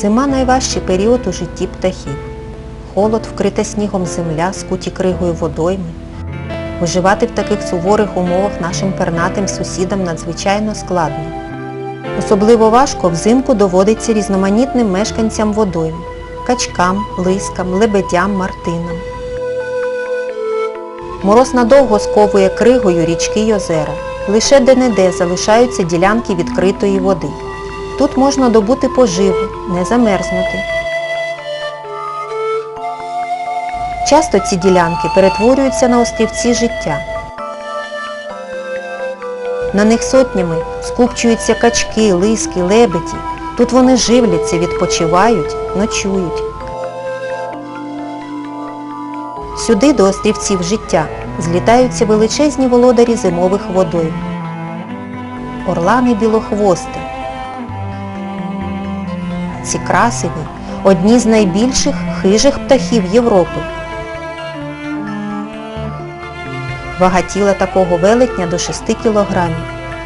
Зима найважчий період у житті птахів. Холод, вкрита снігом земля, скуті кригою водойми. Виживати в таких суворих умовах нашим пернатим сусідам надзвичайно складно. Особливо важко взимку доводиться різноманітним мешканцям водойм – качкам, лискам, лебедям, мартинам. Мороз надовго сковує кригою річки й озера. Лише де-не-де залишаються ділянки відкритої води. Тут можна добути поживу, не замерзнути. Часто ці ділянки перетворюються на острівці життя. На них сотнями скупчуються качки, лиски, лебеді. Тут вони живляться, відпочивають, ночують. Сюди до острівців життя злітаються величезні володарі зимових водойм. Орлани білохвости. Ці красиві – одні з найбільших хижих птахів Європи. Вага тіла такого велетня до 6 кілограмів,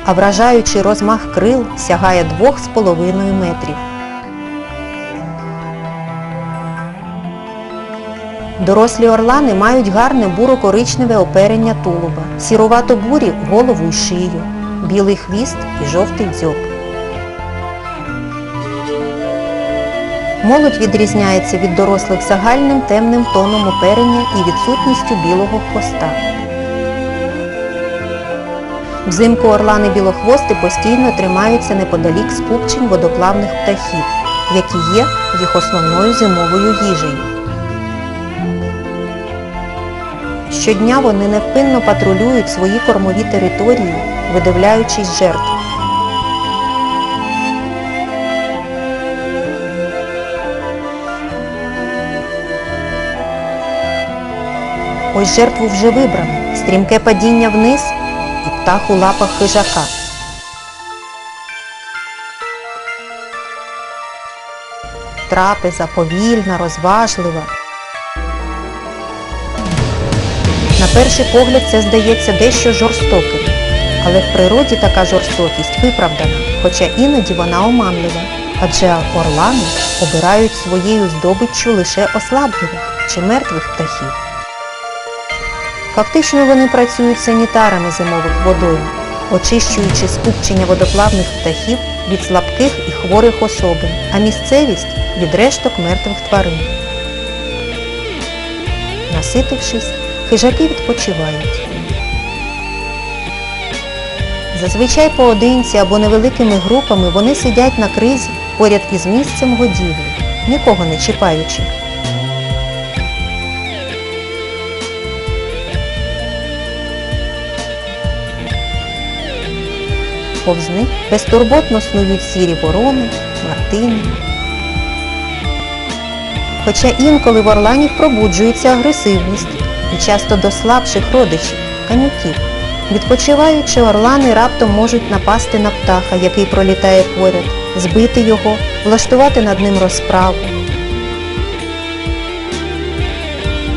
а вражаючий розмах крил сягає 2,5 метрів. Дорослі орлани мають гарне буро-коричневе оперення тулуба, сірувато-бурі голову й шию, білий хвіст і жовтий дзьоб. Молодь відрізняється від дорослих загальним темним тоном оперення і відсутністю білого хвоста. Взимку орлани білохвости постійно тримаються неподалік скупчень водоплавних птахів, які є їх основною зимовою їжею. Щодня вони невпинно патрулюють свої кормові території, видивляючись жертв. Ось жертву вже вибрано. Стрімке падіння вниз і птах у лапах хижака. Трапеза повільна, розважлива. На перший погляд це здається дещо жорстоким, але в природі така жорстокість виправдана, хоча іноді вона оманлива, адже орлани обирають своєю здобиччю лише ослабливих чи мертвих птахів. Фактично вони працюють санітарами зимових водойм, очищуючи скупчення водоплавних птахів від слабких і хворих особин, а місцевість від решток мертвих тварин. Наситившись, хижаки відпочивають. Зазвичай поодинці або невеликими групами вони сидять на кризі поряд із місцем годівлі, нікого не чіпаючи. Повз них безтурботно снують сірі ворони, мартини. Хоча інколи в орланів пробуджується агресивність і часто до слабших родичів, канюків. Відпочиваючи, орлани раптом можуть напасти на птаха, який пролітає поряд, збити його, влаштувати над ним розправу.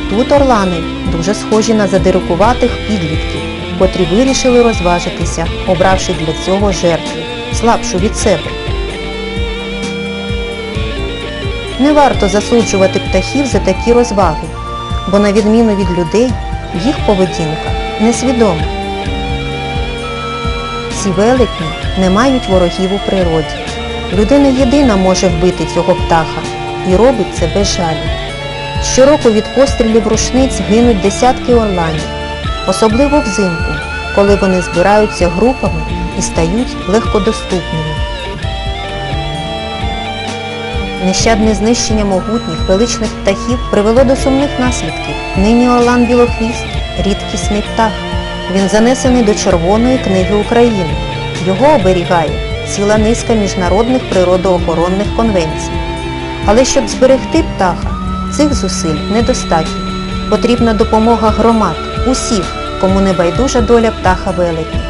Тут орлани дуже схожі на задирикуватих підлітків, котрі вирішили розважитися, обравши для цього жертву, слабшу від себе. Не варто засуджувати птахів за такі розваги, бо на відміну від людей, їх поведінка несвідома. Ці велетні не мають ворогів у природі. Людина єдина може вбити цього птаха і робить це без жалю. Щороку від пострілів рушниць гинуть десятки орланів, особливо взимку, коли вони збираються групами і стають легкодоступними. Нещадне знищення могутніх величних птахів привело до сумних наслідків. Нині Орлан Білохвіст – рідкісний птах. Він занесений до Червоної книги України. Його оберігає ціла низка міжнародних природоохоронних конвенцій. Але щоб зберегти птаха, цих зусиль недостатньо. Потрібна допомога громад, усіх, кому не байдужа доля птаха велетня.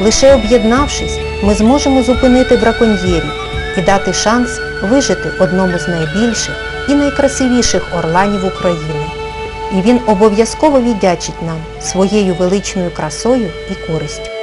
Лише об'єднавшись, ми зможемо зупинити браконьєрів і дати шанс вижити одному з найбільших і найкрасивіших орланів України. І він обов'язково віддячить нам своєю величною красою і користю.